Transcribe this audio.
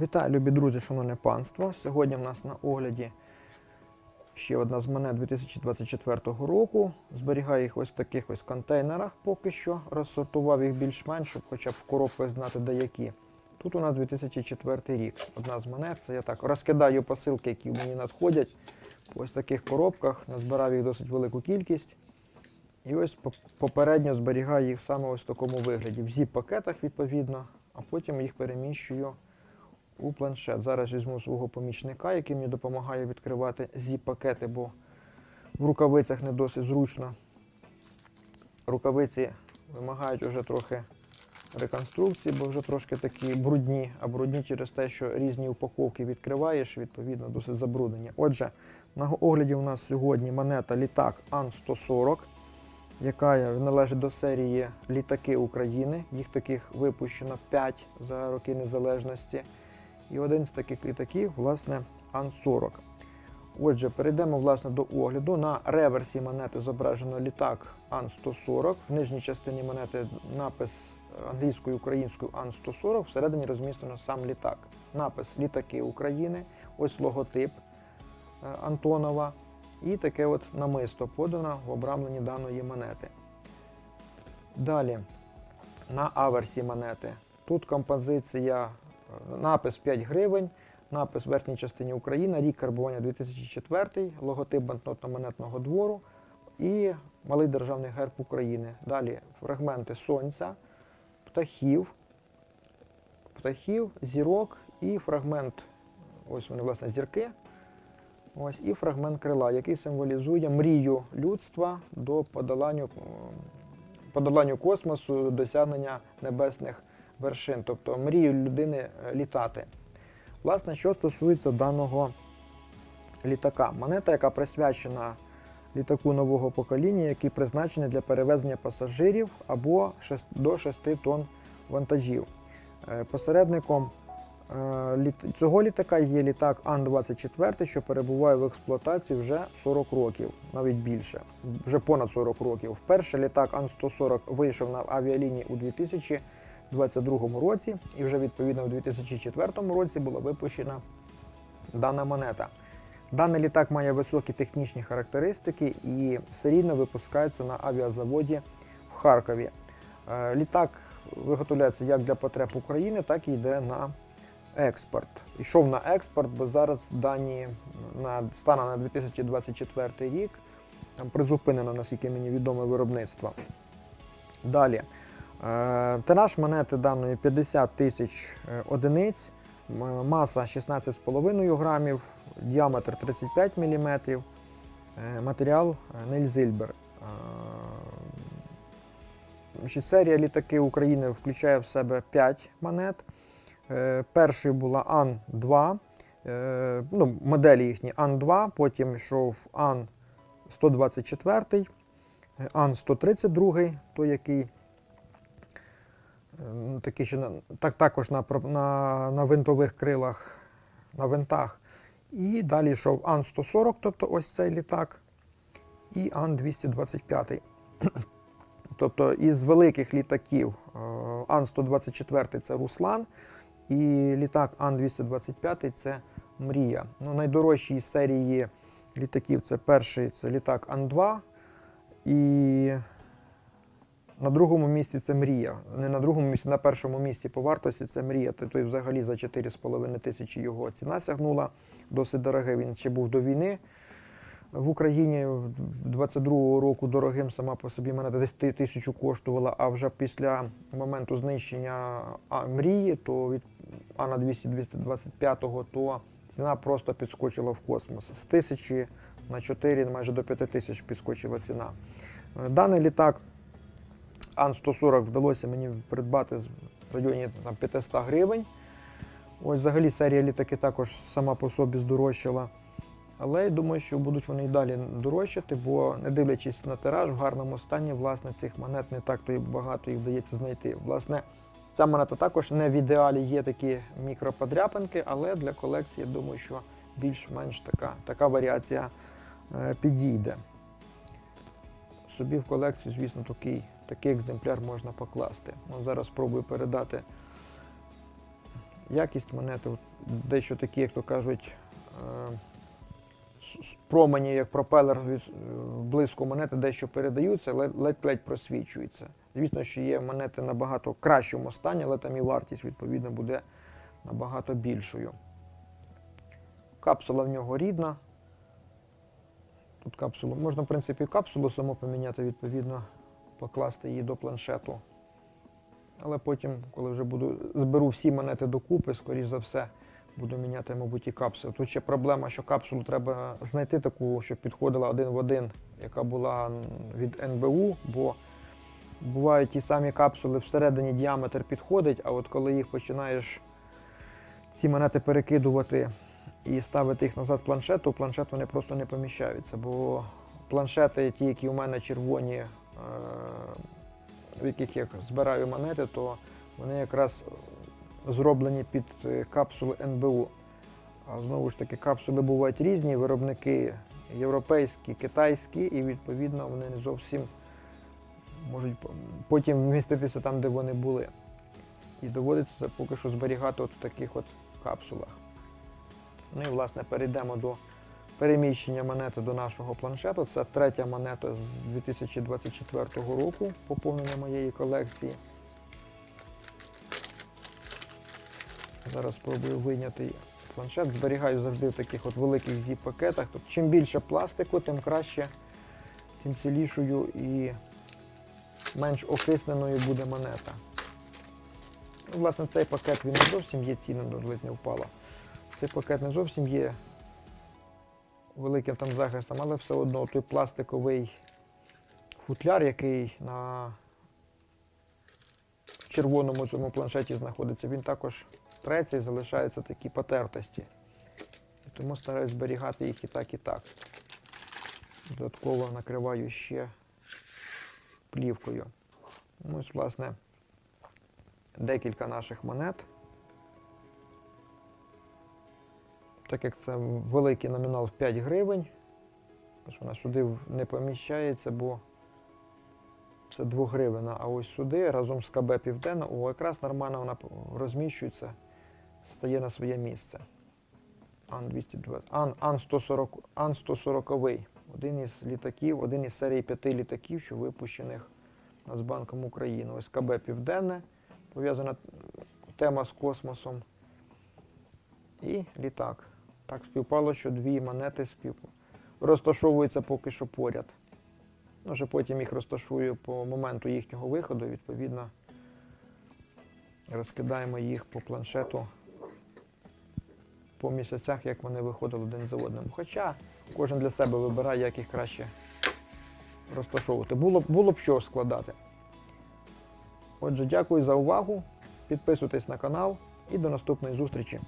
Вітаю, любі друзі, шановне панство. Сьогодні в нас на огляді ще одна з монет 2024 року. Зберігаю їх ось в таких ось контейнерах поки що. Розсортував їх більш-менш, щоб хоча б в коробках знати деякі. Тут у нас 2004 рік. Одна з монет. Це я так розкидаю посилки, які мені надходять. по Ось таких коробках. Назбирав їх досить велику кількість. І ось по- попередньо зберігаю їх саме ось в такому вигляді. В зіп-пакетах відповідно, а потім їх переміщую у планшет. Зараз візьму свого помічника, який мені допомагає відкривати зіп-пакети, бо в рукавицях не досить зручно. Рукавиці вимагають вже трохи реконструкції, бо вже трошки такі брудні, а брудні через те, що різні упаковки відкриваєш, відповідно, досить забруднені. Отже, на огляді у нас сьогодні монета літак Ан-140, яка належить до серії Літаки України. Їх таких випущено 5 за роки незалежності. І один з таких літаків, власне, Ан-40. Отже, перейдемо власне до огляду. На реверсі монети зображено літак Ан-140. В нижній частині монети напис англійською українською Ан-140. Всередині розміщено сам літак. Напис Літаки України. Ось логотип е, Антонова. І таке от намисто подано в обрамленні даної монети. Далі на аверсі монети. Тут композиція, напис 5 гривень, напис в верхній частині Україна, рік карбування 2004, логотип банкнотно-монетного двору і малий державний герб України. Далі фрагменти сонця, птахів, птахів, зірок і фрагмент, ось вони, власне, зірки. Ось і фрагмент крила, який символізує мрію людства до подоланню, подоланню космосу, досягнення небесних вершин, тобто мрію людини е, літати. Власне, що стосується даного літака, монета, яка присвячена літаку нового покоління, який призначений для перевезення пасажирів або до 6 тонн вантажів. Е, Посередником е, цього літака є літак Ан-24, що перебуває в експлуатації вже 40 років, навіть більше, вже понад 40 років. Вперше літак Ан-140 вийшов на авіалінії у 2022 році, і вже відповідно у 2004 році була випущена дана монета. Даний літак має високі технічні характеристики і серійно випускається на авіазаводі в Харкові. Е, Літак виготовляється як для потреб України, так і йде на експорт. Йшов на експорт, бо зараз дані на станом на 2024 рік призупинено, наскільки мені відомо, виробництво. Далі. Е, Тираж монети даної 50 тисяч е, одиниць, маса 16,5 грамів, діаметр 35 мм, матеріал е, Нельзильбер. Серія літаки України включає в себе 5 монет. Першою була Ан-2, е, ну, моделі їхні Ан-2, потім йшов Ан-124, е, Ан-132, той, який такий ще на, так, також на, на, на винтових крилах, на винтах. І далі йшов Ан-140, тобто ось цей літак, і Ан-225. Тобто із великих літаків е, Ан-124 це Руслан, і літак Ан-225 це Мрія. Ну, найдорожчий із серії літаків це перший це літак Ан-2. І на другому місці це Мрія. Не на другому місці, на першому місці по вартості це Мрія. Тобто взагалі за 4,5 тисячі його ціна сягнула. Досить дорогий. Він ще був до війни. В Україні 22-го року дорогим сама по собі монета десь ти- тисячу коштувала, а вже після моменту знищення а, мрії, то від Ана 225 то ціна просто підскочила в космос. З тисячі на 4, майже до 5 тисяч підскочила ціна. Е, Даний літак Ан-140 вдалося мені придбати в районі там, 500 гривень. Ось взагалі серія літаки також сама по собі здорожчала. Але я думаю, що будуть вони і далі дорожчати, бо не дивлячись на тираж, в гарному стані власне цих монет не так то і багато їх вдається знайти. Власне, ця монета також не в ідеалі є такі мікроподряпинки, але для колекції я думаю, що більш-менш така, така варіація е, підійде. Собі в колекцію, звісно, такий, такий екземпляр можна покласти. От зараз спробую передати якість монети, дещо такі, як то кажуть, е, промені, як пропелер е, близько монети, дещо передаються, ледь-ледь просвічуються. Звісно, що є монети набагато кращому стані, але там і вартість, відповідно, буде набагато більшою. Капсула в нього рідна. Тут капсулу. Можна, в принципі, капсулу саму поміняти, відповідно, покласти її до планшету. Але потім, коли вже буду зберу всі монети докупи, скоріш за все, буду міняти, мабуть, і капсулу. Тут ще проблема, що капсулу треба знайти таку, щоб підходила один в один, яка була від НБУ, бо бувають ті самі капсули всередині діаметр підходить, а от коли їх починаєш ці монети перекидувати і ставити їх назад в планшет, планшет вони просто не поміщаються. Бо планшети, ті, які у мене червоні, в яких я збираю монети, то вони якраз зроблені під е, капсули НБУ. А знову ж таки, капсули бувають різні, виробники європейські, китайські, і відповідно вони не зовсім можуть потім вміститися там, де вони були. І доводиться поки що зберігати от в таких от капсулах. Ну і власне перейдемо до переміщення монети до нашого планшету. Це третя монета з 2024 року, поповнення моєї колекції. Зараз спробую вийняти планшет. Зберігаю завжди в таких от великих зіп-пакетах. Тобто, чим більше пластику, тим краще, тим цілішою і менш окисненою буде монета. Ну, власне, цей пакет він не зовсім є цінним, ледь не впало. Цей пакет не зовсім є великим там захистом, але все одно той пластиковий футляр, який на червоному цьому планшеті знаходиться, він також треться і залишаються такі потертості. Тому стараюсь зберігати їх і так, і так. Додатково накриваю ще плівкою. Ось, власне, декілька наших монет. Так як це великий номінал в 5 гривень, ось вона сюди не поміщається, бо це 2 гривена. А ось сюди разом з КБ Південна, о, якраз нормально вона розміщується, стає на своє місце. Ан-220, Ан, Ан-140, Ан-140, один із літаків, один із серії п'яти літаків, що випущених Нацбанком України. Ось КБ Південне, пов'язана тема з космосом. І літак. Так співпало, що дві монети спів... розташовуються поки що поряд. Ну, вже потім їх розташую по моменту їхнього виходу, відповідно, розкидаємо їх по планшету по місяцях, як вони виходили один за одним. Хоча кожен для себе вибирає, як їх краще розташовувати. Було, було б що складати. Отже, дякую за увагу. Підписуйтесь на канал і до наступної зустрічі.